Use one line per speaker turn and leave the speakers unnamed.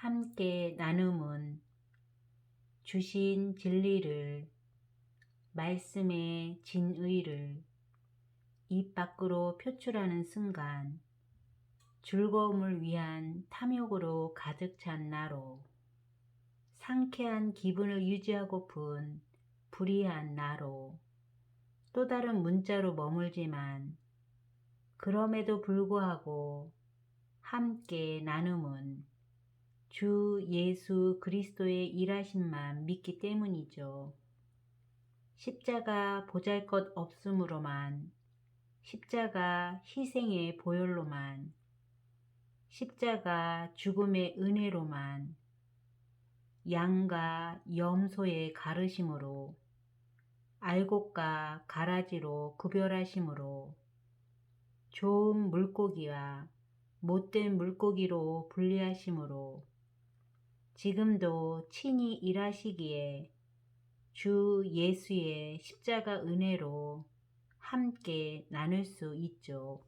함께 나눔은 주신 진리를 말씀의 진의를 입 밖으로 표출하는 순간 즐거움을 위한 탐욕으로 가득 찬 나로 상쾌한 기분을 유지하고픈 불의한 나로 또 다른 문자로 머물지만 그럼에도 불구하고 함께 나눔은 주 예수 그리스도의 일하심만 믿기 때문이죠. 십자가 보잘 것 없음으로만, 십자가 희생의 보혈로만, 십자가 죽음의 은혜로만, 양과 염소의 가르심으로, 알곡과 가라지로 구별하심으로, 좋은 물고기와 못된 물고기로 분리하심으로, 지금도 친히 일하시기에 주 예수의 십자가 은혜로 함께 나눌 수 있죠.